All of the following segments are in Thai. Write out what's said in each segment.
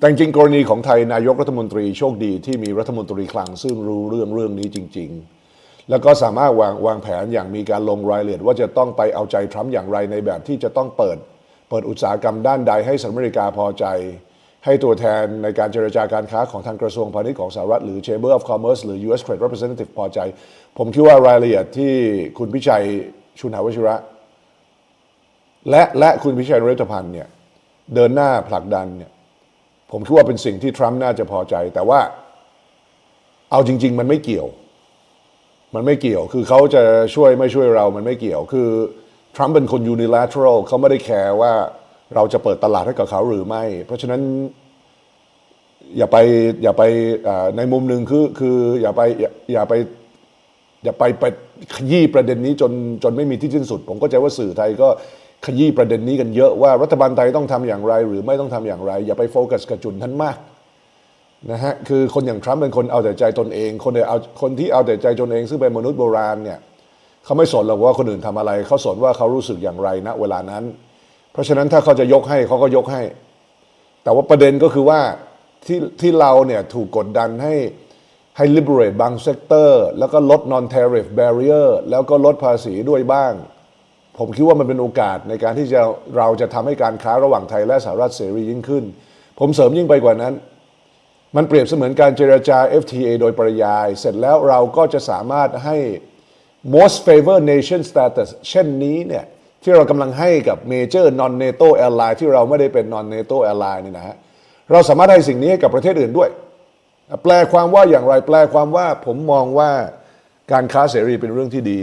แต่จริงกรณีของไทยนายกรัฐมนตรีโชคดีที่มีรัฐมนตรีคลังซึ่งรู้เรื่องเรื่องนี้จริง ๆ แล้วก็สามารถวางวางแผนอย่างมีการลงรายละเอียดว่าจะต้องไปเอาใจทรัมป์อย่างไรในแบบที่จะต้องเปิด เปิดอุตสาหกรรมด้านใดให้สหรัฐอเมริกาพอใจ ให้ตัวแทนในการเจรจาการค้าของทางกระทรวงพาณิชย์ของสหรัฐหรือ Chamber of Commerce หรือ U.S. Trade Representative พอใจ ผมคิดว่ารายละเอียดที่คุณพิชัยชุนหาวชิระ และและคุณพิชัยนเรศพันธ์เนี่ยเดินหน้าผลักดันเนี่ย ผมคิดว่าเป็นสิ่งที่ทรัมป์น่าจะพอใจ แต่ว่าเอาจริง ๆ มันไม่เกี่ยว มันไม่เกี่ยว คือเขาจะช่วยไม่ช่วยเรามันไม่เกี่ยว คือทรัมป์เป็นคน unilateral เขาไม่ได้แคร์ว่าเราจะเปิดตลาดให้กับเขาหรือไม่ เพราะฉะนั้นอย่าไปอย่าไปในมุมหนึ่งคือคืออย่าไปอย่าอย่าไปอย่าไปไปขยี้ประเด็นนี้จนจนไม่มีที่สิ้นสุด ผมก็ใจว่าสื่อไทยก็ ขยี้ประเด็นนี้กันเยอะว่ารัฐบาลไทยต้องทำอย่างไร หรือไม่ต้องทำอย่างไร อย่าไปโฟกัสกับจุดนั้นมากนะฮะคือคนอย่างทรัมป์เป็นคนเอาแต่ใจตนเอง คนเดียวเอาคนที่เอาแต่ใจตนเองซึ่งเป็นมนุษย์โบราณเนี่ยเขาไม่สนหรอกว่าคนอื่นทำอะไร เขาสนว่าเขารู้สึกอย่างไรณเวลานั้น เพราะฉะนั้นถ้าเขาจะยกให้เขาก็ยกให้ แต่ว่าประเด็นก็คือว่าที่ที่เราเนี่ยถูกกดดันให้ให้ liberate บางเซกเตอร์แล้วก็ลด non tariff barrier แล้วก็ลดภาษีด้วยบ้าง ผมคิดว่ามันเป็นโอกาสในการที่จะเราจะทำให้การค้าระหว่างไทยและสหรัฐเสรียิ่งขึ้น ผมเสริมยิ่งไปกว่านั้น มันเปรียบเสมือนการเจรจา FTA โดยปริยาย เสร็จแล้วเราก็จะสามารถให้ most favored nation status เช่นนี้เนี่ยที่เรากำลังให้กับ major non NATO ally ที่เราไม่ได้เป็น non NATO ally นี่นะฮะเราสามารถให้สิ่งนี้ให้กับประเทศอื่นด้วย แปลความว่าอย่างไร แปลความว่าผมมองว่าการค้าเสรีเป็นเรื่องที่ดี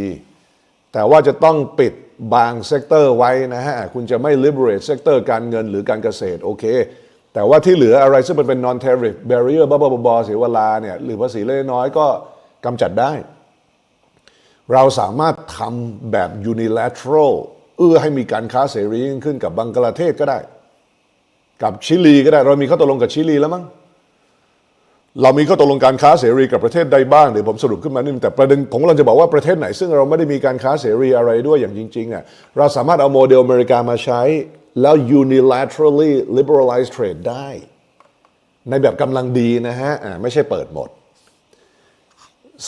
แต่ว่าจะต้องปิด บางเซกเตอร์ไว้นะฮะ คุณจะไม่ liberate เซกเตอร์การเงินหรือการเกษตรโอเค แต่ว่าที่เหลืออะไรซึ่งมันเป็น non tariff barrier บ้าๆบอๆเสียเวลาเนี่ยหรือภาษีเล็กน้อยก็กำจัดได้ เราสามารถทำแบบ unilateral เอื้อให้มีการค้าเสรียิ่งขึ้นกับบังกลาเทศก็ได้ กับชิลีก็ได้ เรามีข้อตกลงกับชิลีแล้วมั้ง เรามีข้อตกลงการค้าเสรีกับประเทศใดบ้างเดี๋ยวผมสรุปขึ้นมานิดนึงแต่ประเด็นผมกำลังจะบอกว่าประเทศไหน ซึ่งเราไม่ได้มีการค้าเสรีอะไรด้วยอย่างจริงๆอะเราสามารถเอาโมเดลอเมริกามาใช้ แล้ว unilaterally liberalize trade ได้ ในแบบกำลังดีนะฮะอ่าไม่ใช่เปิดหมด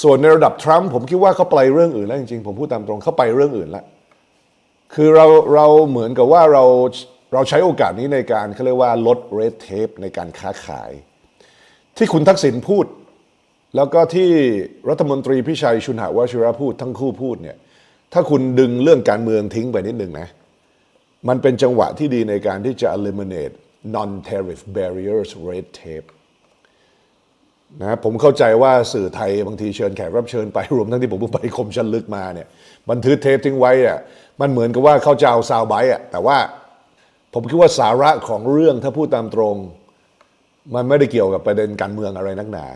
ส่วนในระดับทรัมป์ผมคิดว่าเขาไปเรื่องอื่นแล้วจริงๆ ผมพูดตามตรงเขาไปเรื่องอื่นแล้วคือเราเราเหมือนกับว่าเราเราใช้โอกาสนี้ในการเขาเรียกว่าลด red tape ในการค้าขาย ที่คุณทักษิณพูด แล้วก็ที่รัฐมนตรีพิชัยชุนหาวชิระพูดทั้งคู่พูดเนี่ยถ้าคุณดึงเรื่องการเมืองทิ้งไปนิดนึงนะ มันเป็นจังหวะที่ดีในการที่จะ eliminate non tariff barriers red tape นะผมเข้าใจว่าสื่อไทยบางทีเชิญแขกรับเชิญไปรวมทั้งที่ผมไปคมชันลึกมาเนี่ยบันทึกเทปทิ้งไว้อะมันเหมือนกับว่าเขาจะเอาซาวไบต์อะแต่ว่าผมคิดว่าสาระของเรื่องถ้าพูดตามตรง มันไม่ได้เกี่ยวกับประเด็นการเมืองอะไรนักหนา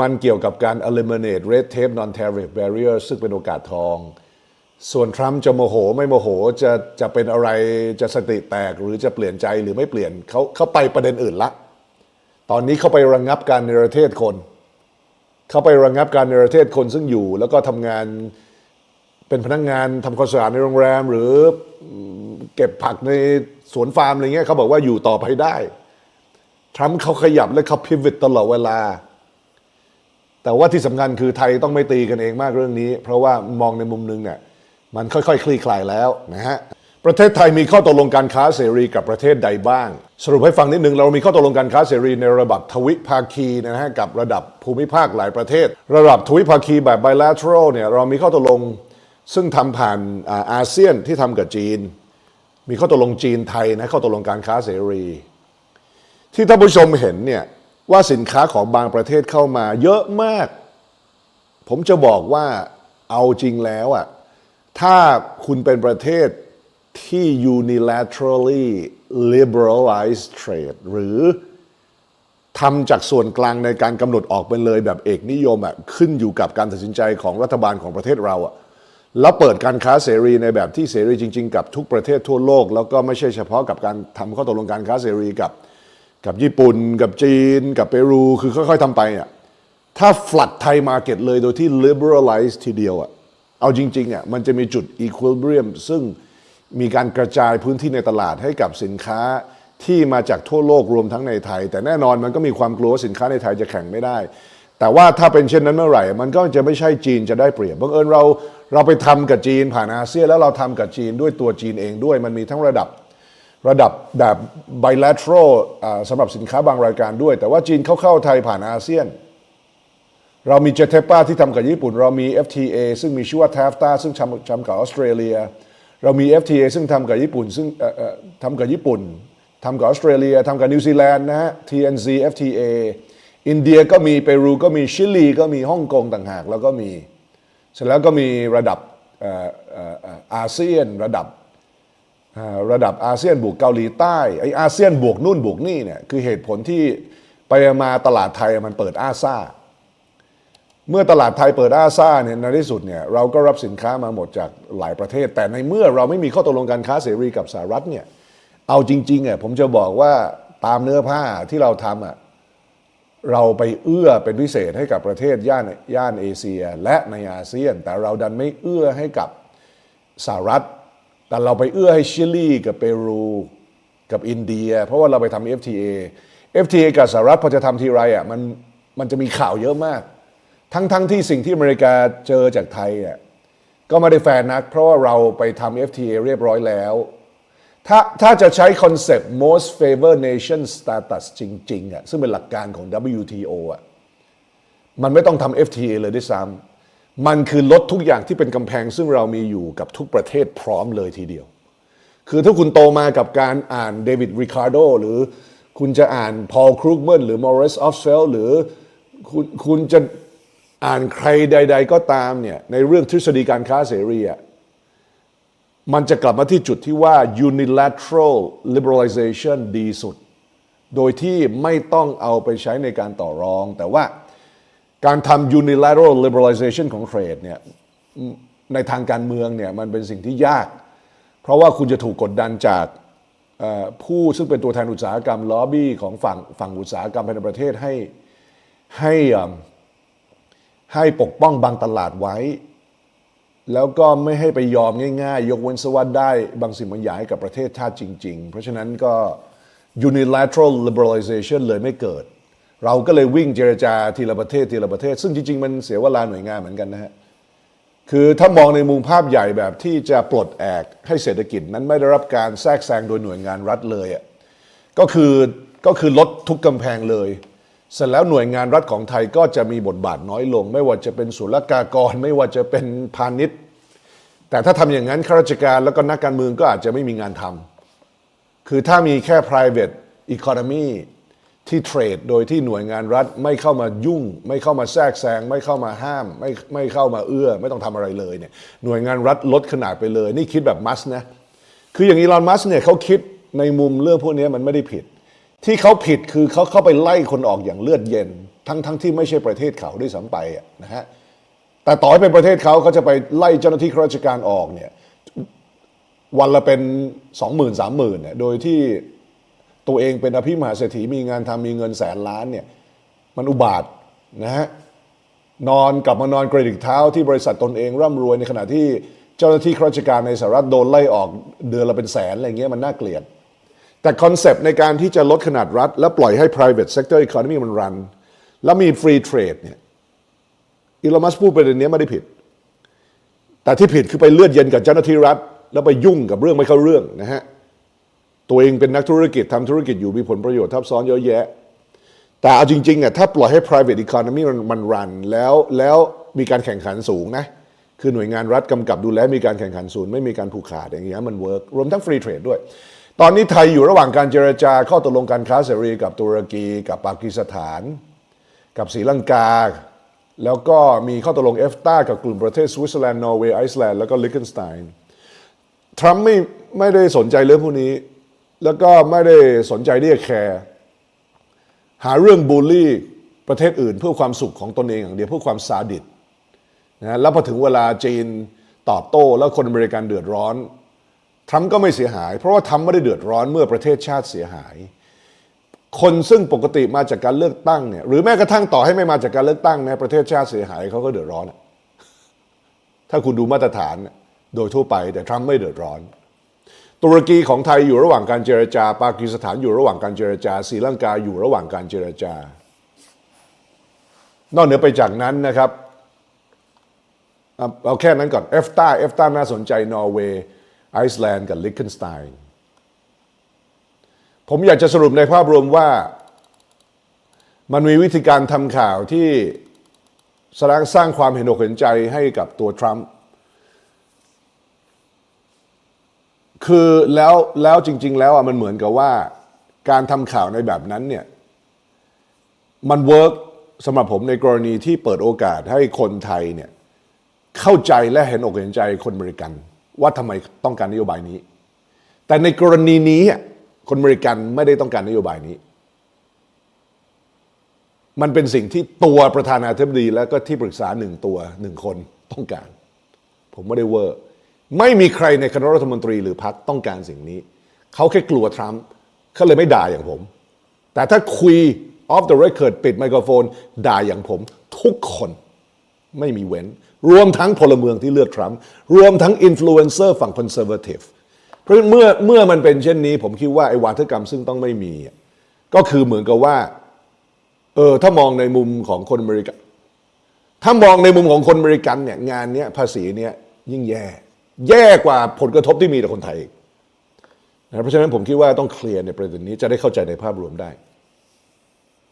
มันเกี่ยวกับการ eliminate red tape non tariff barrier ซึ่งเป็นโอกาสทอง ส่วนทรัมป์จะโมโหไม่โมโหจะจะเป็นอะไรจะสติแตกหรือจะเปลี่ยนใจหรือไม่เปลี่ยนเขาเขาไปประเด็นอื่นละ ตอนนี้เขาไประงงับการเนรเทศคน เขาไประงงับการเนรเทศคนซึ่งอยู่ แล้วก็ทำงานเป็นพนักงงานทำความสะอาดในโรงแรม หรือเก็บผักในสวนฟาร์มอะไรเงี้ยเขาบอกว่าอยู่ต่อไปได้ ทรัมป์เขาขยับและเขาพิวิตตลอดเวลา แต่ว่าที่สำคัญคือไทยต้องไม่ตีกันเองมากเรื่องนี้ เพราะว่ามองในมุมนึงเนี่ยมันค่อยๆ คลี่คลายแล้วนะฮะประเทศไทยมีข้อตกลงการค้าเสรีกับประเทศใดบ้าง สรุปให้ฟังนิดนึงเรามีข้อตกลงการค้าเสรีในระดับทวิภาคีนะฮะกับระดับภูมิภาคหลายประเทศ ระดับทวิภาคีแบบ bilateral เนี่ยเรามีข้อตกลงซึ่งทำผ่านอาอาเซียนที่ทำกับจีน มีข้อตกลงจีนไทยนะข้อตกลงการค้าเสรี ที่ท่านผู้ชมเห็นเนี่ยว่าสินค้าของบางประเทศเข้ามาเยอะมาก ผมจะบอกว่าเอาจริงแล้วอะถ้าคุณเป็นประเทศที่ unilaterally liberalize trade หรือทำจากส่วนกลางในการกำหนดออกไปเลยแบบเอกนิยมอะขึ้นอยู่กับการตัดสินใจของรัฐบาลของประเทศเราอะแล้วเปิดการค้าเสรีในแบบที่เสรีจริง ๆ กับทุกประเทศทั่วโลก แล้วก็ไม่ใช่เฉพาะกับการทำข้อตกลงการค้าเสรีกับ กับญี่ปุ่น กับจีน กับเปรู คือค่อย ๆทำไปอะถ้าฟลัดไทยมาเก็ตเลยโดยที่ liberalize ทีเดียวอะเอาจริงๆอะมันจะมีจุด equilibrium ซึ่งมีการกระจายพื้นที่ในตลาดให้กับสินค้าที่มาจากทั่วโลกรวมทั้งในไทย แต่แน่นอนมันก็มีความกลัวสินค้าในไทยจะแข่งไม่ได้ แต่ว่าถ้าเป็นเช่นนั้นเมื่อไหร่ มันก็จะไม่ใช่จีนจะได้เปรียบบังเอิญเราเราไปทำกับจีนผ่านอาเซียนแล้วเราทำกับจีนด้วยตัวจีนเองด้วย มันมีทั้งระดับ ระดับแบบ bilateral สำหรับสินค้าบางรายการด้วย แต่ว่าจีนเข้าเข้าไทยผ่านอาเซียน เรามีเจเทป้าที่ทำกับญี่ปุ่น เรามี FTA ซึ่งมีชื่อว่า TAFTA ซึ่งทำทำกับออสเตรเลีย เรามี FTA ซึ่งทำกับญี่ปุ่น ซึ่งทำกับญี่ปุ่นทำกับออสเตรเลียทำกับนิวซีแลนด์นะฮะ TNZ FTA อินเดียก็มีเปรูก็มีชิลีก็มีฮ่องกงต่างหาก แล้วก็มี เสร็จแล้วก็มีระดับอาเซียนระดับ ระดับอาเซียนบวกเกาหลีใต้ไออาเซียนบวกนู่นบวกนี่เนี่ยคือเหตุผลที่ไปมาตลาดไทยมันเปิดอาซาเมื่อตลาดไทยเปิดอาซาเนี่ยในที่สุดเนี่ยเราก็รับสินค้ามาหมดจากหลายประเทศ แต่ในเมื่อเราไม่มีข้อตกลงการค้าเสรีกับสหรัฐเนี่ยเอาจริงๆอะผมจะบอกว่าตามเนื้อผ้าที่เราทำอะเราไปเอื้อเป็นพิเศษให้กับประเทศย่านย่านเอเชีย และในอาเซียน แต่เราดันไม่เอื้อให้กับสหรัฐ แต่เราไปเอื้อให้ชิลีกับเปรูกับอินเดีย เพราะว่าเราไปทำ FTA FTA กับสหรัฐพอจะทำทีไรอะมันมันจะมีข่าวเยอะมาก ทั้งทั้งที่สิ่งที่อเมริกาเจอจากไทยอะก็ไม่ได้แฟร์นัก เพราะว่าเราไปทำ FTA เรียบร้อยแล้ว ถ้าถ้าจะใช้คอนเซปต์ most favored nation status จริงๆอะซึ่งเป็นหลักการของ WTO อะมันไม่ต้องทำ FTA เลยด้วยซ้ำ มันคือลดทุกอย่างที่เป็นกำแพงซึ่งเรามีอยู่กับทุกประเทศพร้อมเลยทีเดียว คือถ้าคุณโตมากับการอ่านเดวิดริคาร์โดหรือคุณจะอ่านพอลครูกเมนหรือมอริสออฟเฟลหรือคุณคุณจะอ่านใครใด ๆ ก็ตามเนี่ยในเรื่องทฤษฎีการค้าเสรีอะมันจะกลับมาที่จุดที่ว่า unilateral liberalization ดีสุด โดยที่ไม่ต้องเอาไปใช้ในการต่อรอง แต่ว่า การทำ unilateral liberalization ของเทรดเนี่ยในทางการเมืองเนี่ยมันเป็นสิ่งที่ยาก เพราะว่าคุณจะถูกกดดันจากผู้ซึ่งเป็นตัวแทนอุตสาหกรรมล็อบบี้ของฝั่งฝั่งอุตสาหกรรมภายในประเทศให้ให้ให้ปกป้องบางตลาดไว้ แล้วก็ไม่ให้ไปยอมง่ายๆ ยกเว้นสวัสดได้บางสิ่งบางอย่างให้กับประเทศชาติจริง ๆ เพราะฉะนั้นก็ unilateral liberalization เลยไม่เกิด เราก็เลยวิ่งเจรจาทีละประเทศทีละประเทศ ซึ่งจริง ๆ มันเสียเวลาหน่วยงานเหมือนกันนะฮะคือถ้ามองในมุมภาพใหญ่แบบที่จะปลดแอกให้เศรษฐกิจนั้นไม่ได้รับการแทรกแซงโดยหน่วยงานรัฐเลยอะก็คือก็คือลดทุกกำแพงเลย เสร็จแล้วหน่วยงานรัฐของไทยก็จะมีบทบาทน้อยลง ไม่ว่าจะเป็นศุลกากร ไม่ว่าจะเป็นพาณิชย์ แต่ถ้าทำอย่างนั้นข้าราชการแล้วก็นักการเมืองก็อาจจะไม่มีงานทำคือถ้ามีแค่ private economy ที่เทรดโดยที่หน่วยงานรัฐไม่เข้ามายุ่ง ไม่เข้ามาแทรกแซง ไม่เข้ามาห้าม ไม่ไม่เข้ามาเอื้อ ไม่ต้องทำอะไรเลยเนี่ยหน่วยงานรัฐลดขนาดไปเลย นี่คิดแบบมัสนะคืออย่างอีลอนมัสเนี่ยเขาคิดในมุมเรื่องพวกนี้มันไม่ได้ผิด ที่เขาผิดคือเขาเข้าไปไล่คนออกอย่างเลือดเย็น ทั้งทั้งที่ไม่ใช่ประเทศเขาด้วยซ้ำไปนะฮะแต่ต่อให้เป็นประเทศเขาเขาจะไปไล่เจ้าหน้าที่ข้าราชการออกเนี่ยวันละเป็นสองหมื่นสามหมื่นเนี่ยโดยที่ ตัวเองเป็นอภิมหาเศรษฐีมีงานทำมีเงินแสนล้านเนี่ยมันอุบาทนะฮะนอนกลับมานอนกระดิกเท้าที่บริษัทตนเองร่ำรวยในขณะที่เจ้าหน้าที่ข้าราชการในสหรัฐโดนไล่ออกเดือนละเป็นแสนอะไรเงี้ยมันน่าเกลียด แต่คอนเซปต์ในการที่จะลดขนาดรัฐ และปล่อยให้ private sector economy มันรัน แล้วมี free trade เนี่ยอีลอมัสพูดประเด็นนี้ไม่ได้ผิด แต่ที่ผิดคือไปเลือดเย็นกับเจ้าหน้าที่รัฐ แล้วไปยุ่งกับเรื่องไม่เข้าเรื่องนะฮะ ตัวเองเป็นนักธุรกิจทำธุรกิจอยู่มีผลประโยชน์ทับซ้อนเยอะแยะ แต่เอาจริงๆอะถ้าปล่อยให้ private economy มันมันรันแล้วแล้วมีการแข่งขันสูงนะคือหน่วยงานรัฐกำกับดูแลมีการแข่งขันสูงไม่มีการผูกขาดอย่างเงี้ยมันเวิร์กรวมทั้ง free trade ด้วย ตอนนี้ไทยอยู่ระหว่างการเจรจาข้อตกลงการค้าเสรีกับตุรกี กับปากีสถาน กับศรีลังกา แล้วก็มีข้อตกลงเอฟตากับกลุ่มประเทศสวิตเซอร์แลนด์นอร์เวย์ไอซ์แลนด์แล้วก็ลิเกนสไตน์ทรัมป์ไม่ไม่ได้สนใจเรื่องพวกนี้ แล้วก็ไม่ได้สนใจที่จะแคร์หาเรื่องบูลลี่ประเทศอื่น เพื่อความสุขของตนเองอย่างเดียวเพื่อความซาดิสนะแล้วพอถึงเวลาจีนตอบโต้แล้วคนอเมริกันเดือดร้อนทรัมป์ก็ไม่เสียหาย เพราะว่าทรัมป์ไม่ได้เดือดร้อนเมื่อประเทศชาติเสียหาย คนซึ่งปกติมาจากการเลือกตั้งเนี่ยหรือแม้กระทั่งต่อให้ไม่มาจากการเลือกตั้งนะประเทศชาติเสียหายเขาก็เดือดร้อน ถ้าคุณดูมาตรฐานโดยทั่วไปแต่ทรัมป์ไม่เดือดร้อน ตุรกีของไทยอยู่ระหว่างการเจรจา ปากีสถานอยู่ระหว่างการเจรจาศรีลังกาอยู่ระหว่างการเจรจา นอกเหนือไปจากนั้นนะครับเอาแค่นั้นก่อนเอฟตาเอฟตาน่าสนใจนอร์เวย์ไอซ์แลนด์กับลิคเกนสไตน์ผมอยากจะสรุปในภาพรวมว่ามันมีวิธีการทำข่าวที่สร้างสร้างความเห็นอกเห็นใจให้กับตัวทรัมป์ คือแล้วแล้วจริง ๆ แล้วอะมันเหมือนกับว่า การทำข่าวในแบบนั้นเนี่ยมันเวิร์กสำหรับผมในกรณีที่เปิดโอกาสให้คนไทยเนี่ยเข้าใจและเห็นอกเห็นใจคนอเมริกัน ว่าทำไมต้องการนโยบายนี้ แต่ในกรณีนี้อะคนอเมริกันไม่ได้ต้องการนโยบายนี้ มันเป็นสิ่งที่ตัวประธานาธิบดี และก็ที่ปรึกษาหนึ่งตัวหนึ่งคนต้องการ ผมไม่ได้เวอร์ ไม่มีใครในคณะรัฐมนตรีหรือพรรคต้องการสิ่งนี้ เขาแค่กลัวทรัมป์เขาเลยไม่ด่าอย่างผม แต่ถ้าคุย off the record ปิดไมโครโฟน ด่าอย่างผม ทุกคนไม่มีเว้น รวมทั้งพลเมืองที่เลือกทรัมป์รวมทั้งอินฟลูเอนเซอร์ฝั่งคอนเซอร์เวทีฟเพราะเมื่อเมื่อมันเป็นเช่นนี้ ผมคิดว่าไอ้วาทกรรมซึ่งต้องไม่มี ก็คือเหมือนกับว่าเออถ้ามองในมุมของคนอเมริกัน ถ้ามองในมุมของคนอเมริกันเนี่ยงานเนี้ยภาษีเนี้ยยิ่งแย่ แย่กว่าผลกระทบที่มีต่อคนไทยอีกนะเพราะฉะนั้นผมคิดว่าต้องเคลียร์ในประเด็นนี้จะได้เข้าใจในภาพรวมได้